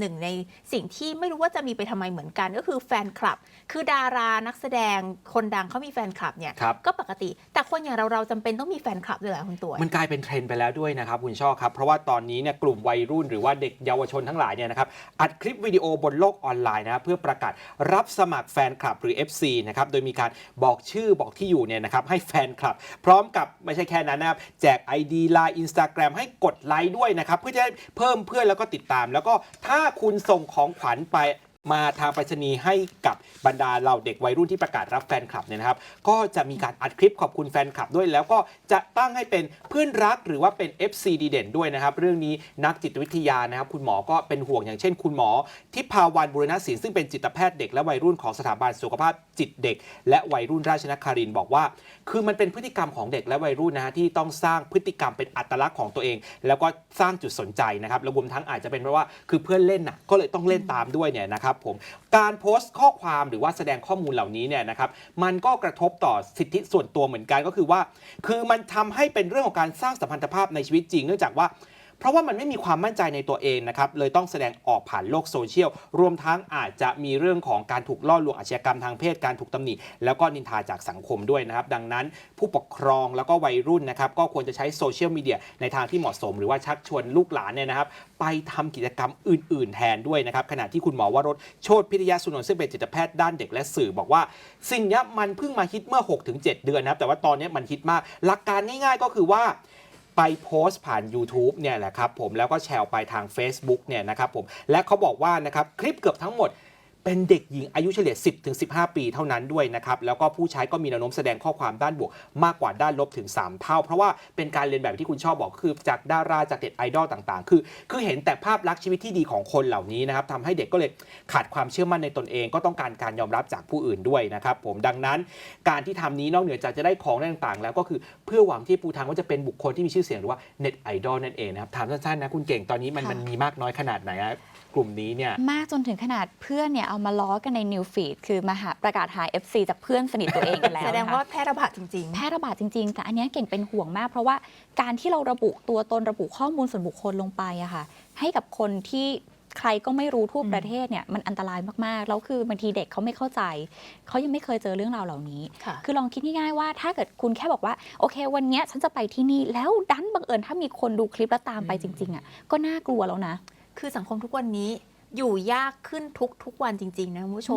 หนึ่งในสิ่งที่ไม่รู้ว่าจะมีไปทำไมเหมือนกัน ก็คือแฟนคลับ คือดารานักแสดงคนดังเขามีแฟนคลับเนี่ยครับก็ปกติ แต่คนอย่างเราเราจำเป็นต้องมีแฟนคลับด้วยเหรอคุณตัว มันกลายเป็นเทรนด์ไปแล้วด้วยนะครับคุณช่อครับ เพราะว่าตอนนี้เนี่ยกลุ่มวัยรุ่นหรือว่าเด็กเยาวชนทั้งหลายเนี่ยนะครับอัดคลิปวิดีโอบนโลกออนไลน์นะครับเพื่อประกาศรับสมัครแฟนคลับหรือ FC นะครับโดยมีการบอกชื่อบอกที่อยู่เนี่ยนะครับให้แฟนคลับ พร้อมกับไม่ใช่แค่นั้นนะครับแจก ID ไลน์ Instagram ให้กดไลค์ด้วยนะครับเพื่อจะได้เพิ่มเพื่อนแล้วก็ติดตามแล้วก็ถ้าาคุณส่งของขวัญไป มาทางไปรษณีย์ให้กับบรรดาเราเด็กวัยรุ่นที่ประกาศรับแฟนคลับเนี่ยนะครับ ก็จะมีการอัดคลิปขอบคุณแฟนคลับด้วย แล้วก็จะตั้งให้เป็นเพื่อนรักหรือว่าเป็น FC ดีเด่นด้วยนะครับ เรื่องนี้นักจิตวิทยานะครับ คุณหมอก็เป็นห่วงอย่างเช่น คุณหมอทิพาวันบุรณศิลป์ซึ่งเป็นจิตแพทย์เด็กและวัยรุ่นของสถาบันสุขภาพจิตเด็ก และวัยรุ่นราชนครินบอกว่า คือมันเป็นพฤติกรรมของเด็กและวัยรุ่นนะฮะที่ต้องสร้างพฤติกรรมเป็นอัตลักษณ์ของตัวเอง แล้วก็สร้างจุดสนใจนะครับแล้วรวมทั้งอาจจะเป็นเพราะว่าคือเพื่อนเล่นน่ะก็เลยต้องเล่นตามด้วยเนี่ยนะครับผมการโพสต์ข้อความหรือว่าแสดงข้อมูลเหล่านี้เนี่ยนะครับมันก็กระทบต่อสิทธิส่วนตัวเหมือนกันก็คือว่า คือมันทำให้เป็นเรื่องของการสร้างสัมพันธภาพในชีวิตจริง เนื่องจากว่า เพราะว่ามันไม่มีความมั่นใจในตัวเองนะครับเลยต้องแสดงออกผ่านโลกโซเชียลรวมทั้งอาจจะมีเรื่องของการถูกล่อลวงอาชญากรรมทางเพศการถูกตำหนิ แล้วก็นินทาจากสังคมด้วยนะครับดังนั้นผู้ปกครองแล้วก็วัยรุ่นนะครับก็ควรจะใช้โซเชียลมีเดียในทางที่เหมาะสม หรือว่าชักชวนลูกหลานเนี่ยนะครับไปทำกิจกรรมอื่น ๆ แทนด้วยนะครับขณะที่คุณหมอวรสโชติพิทยาสุนนท์ซึ่งเป็นจิตแพทย์ด้านเด็กและสื่อบอกว่า สิ่งนี้มันเพิ่งมาฮิตเมื่อ 6-7 เดือนนะครับแต่ว่าตอนนี้มันฮิตมาก หลักการง่ายๆก็คือว่า ไปโพสต์ผ่าน YouTube เนี่ยแหละครับผมแล้วก็แชร์ไปทาง Facebook เนี่ยนะครับผมและเขาบอกว่านะครับคลิปเกือบทั้งหมด เป็นเด็กหญิงอายุเฉลี่ย 10ถึง15 ปีเท่านั้นด้วยนะครับ แล้วก็ผู้ใช้ก็มีแนวโน้มแสดงข้อความด้านบวก มากกว่าด้านลบถึง 3 เท่า เพราะว่าเป็นการเรียนแบบที่คุณชอบบอกคือจากดาราจากเด็ดไอดอลต่างๆ คือ คือเห็นแต่ภาพลักษณ์ชีวิตที่ดีของคนเหล่านี้นะครับทำให้เด็กก็เลยขาดความเชื่อมั่นในตนเอง ก็ต้องการการยอมรับจากผู้อื่นด้วยนะครับผมดังนั้น การที่ทำนี้นอกเหนือจากจะได้ของต่างๆ แล้วก็คือเพื่อหวังที่ปูทางว่าจะเป็นบุคคลที่มีชื่อเสียงหรือว่าเน็ตไอดอลนั่นเองนะครับถามสั้นๆนะคุณเก่งตอนนี้มันค่ะมันมีมากน้อยขนาดไหนอะกลุ่มนี้เนี่ยมากจนถึงขนาดเพื่อนเนี่ยเอามาล้อกันในนิวฟีดคือมาหาประกาศหา FC จากเพื่อนสนิทตัวเองกันแล้วแสดงนะคะว่าแพร่ระบาดจริงแพร่ระบาดจริง ๆ แต่อันเนี้ยเก่งเป็นห่วงมาก เพราะว่าการที่เราระบุตัวตนระบุข้อมูลส่วนบุคคลลงไปอะค่ะ ให้กับคนที่ใครก็ไม่รู้ทั่วอืมประเทศเนี่ยมันอันตรายมาก ๆ แล้วคือบางทีเด็กเขาไม่เข้าใจ เขายังไม่เคยเจอเรื่องราวเหล่านี้ๆค่ะคือลองคิดง่ายๆว่าถ้าเกิดคุณแค่บอกว่า โอเค วันเนี้ยฉันจะไปที่นี่ แล้วดันบังเอิญถ้ามีคนดูคลิปแล้วตามไปอืจมริง ๆอะก็น่ากลัวแล้วนะ คือสังคมทุกวันนี้ อยู่ยากขึ้นทุกๆวันจริงๆนะคุณผู้ชม